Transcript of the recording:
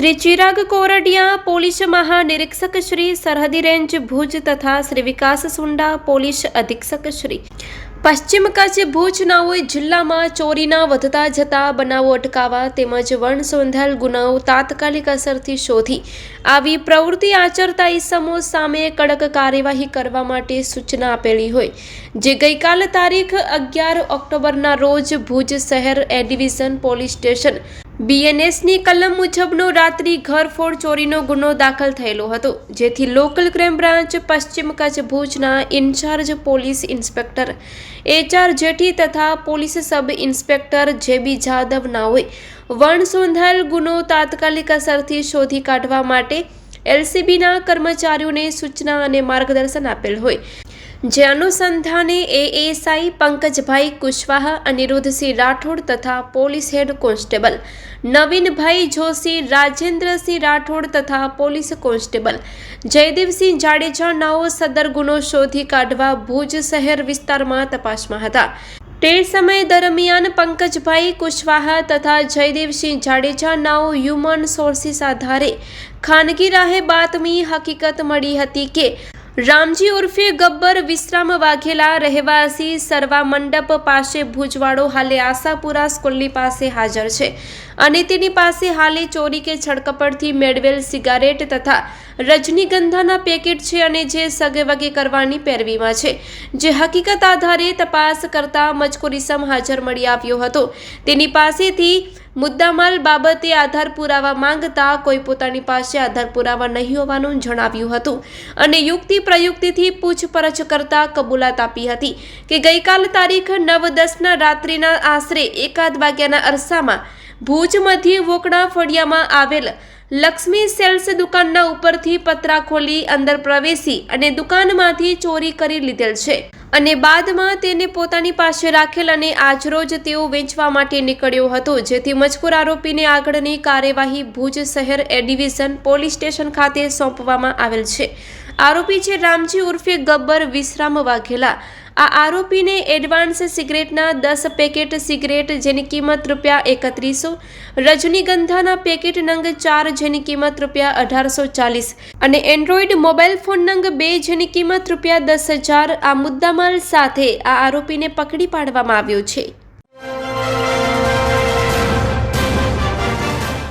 Shri Chirag Kordiya, police મહાનિરીક્ષક શ્રી સરહદી range Bhuj તથા શ્રી વિકાસ સુંડા, પોલીસ અધિક્ષક શ્રી. પશ્ચિમ કચ્છ ભુજ નાઓએ જિલ્લામાં ચોરીના વધતા જતા બનાવો અટકાવવા તેમજ વર્ણ સોંધાયેલ ગુનાઓ તાત્કાલિક અસરથી શોધી આવી પ્રવૃત્તિ આચરતા ઇસમો સામે કડક કાર્યવાહી કરવા માટે સૂચના આપેલી હોય. જે ગઈકાલ તારીખ અગિયાર ઓક્ટોબરના રોજ ભુજ શહેર એ ડિવિઝન પોલીસ સ્ટેશન બીએનએસની કલમ મુજબનો રાત્રિ ઘરફોડ ચોરીનો ગુનો દાખલ થયેલો હતો, જેથી લોકલ ક્રાઇમ બ્રાન્ચ, પશ્ચિમ કચ્છ ભુજના incharge police inspector, HR Jethi તથા police sub inspector JB Jadav નાઓએ વણ સોંધાયેલ ગુનો તાત્કાલિક અસરથી શોધી કાઢવા માટે એલસીબીના કર્મચારીઓને સૂચના અને માર્ગદર્શન આપેલ હોય. જે અનુસંધાને એએસઆઈ પંકજભાઈ કુશવાહા, અનિરુદ્ધસિંહ રાઠોડ તથા police head constable, Naveenbhai Joshi, Rajendrasinh Rathod તથા પોલીસ કોન્સ્ટેબલ, જયદેવસિંહ જાડેજા નાઓ સદર ગુનો શોધી કાઢવા ભુજ શહેર વિસ્તારમાં તપાસમાં હતા. તે સમય દરમિયાન પંકજભાઈ કુશવાહા તથા જયદેવસિંહ જાડેજા નાઓ હ્યુમન સોર્સિસ આધારે ખાનગી રાહે બાતમી હકીકત મળી હતી કે રામજી ઉર્ફે ગબ્બર વિશ્રામ વાઘેલા રહેવાસી સરવા મંડપ પાસે ભુજવાડો હાલે આશાપુરા સ્કૂલની પાસે હાજર છે. અને તેની પાસે હાલે ચોરી કે છડકપડથી મેળવેલ સિગારેટ તથા રજનીગંધાના પેકેટ છે અને જે સગેવગે કરવાની પેરવીમાં છે. જે હકીકત આધારે તપાસ કરતા મજકુરીસમ હાજર મળી આવ્યો હતો. તેની પાસેથી મુદ્દામાલ બાબતે આધાર પુરાવા માંગતા કોઈ પોતાની પાસે આધાર પુરાવા નહીં હોવાનું જણાવ્યું હતું અને યુક્તિ પ્રયુક્તિથી પૂછપરછ કરતા કબૂલાત આપી હતી કે ગઈકાલ તારીખ નવ દસના રાત્રિના આશરે એકાદ વાગ્યાના અરસામાં ભુજ મધ્ય વોકડા ફળિયામાં આવેલ લક્ષ્મી સેલ્સ દુકાનના ઉપરથી પતરા ખોલી અંદર પ્રવેશી અને દુકાનમાંથી ચોરી કરી લીધેલ છે. અને બાદમાં તેને પોતાની પાસે રાખેલ અને આજરોજ તેઓ વેચવા માટે નીકળ્યો હતો, જેથી મજકૂર આરોપીને આગળની કાર્યવાહી ભુજ શહેર એ ડિવિઝન પોલીસ સ્ટેશન ખાતે સોંપવામાં આવેલ છે. આરોપી છે રામજી ઉર્ફે ગબ્બર વિશ્રામ વાઘેલા. આ આરોપીને એડવાન્સ સિગરેટના દસ પેકેટ સિગરેટ જેની કિંમત રૂપિયા એકત્રીસો, રજનીગંધાના પેકેટ નંગ ચાર જેની કિંમત રૂપિયા અઢારસો ચાલીસ અને એન્ડ્રોઈડ મોબાઈલ ફોન નંગ બે જેની કિંમત રૂપિયા દસ હજાર આ મુદ્દામાલ સાથે આ આરોપીને પકડી પાડવામાં આવ્યો છે.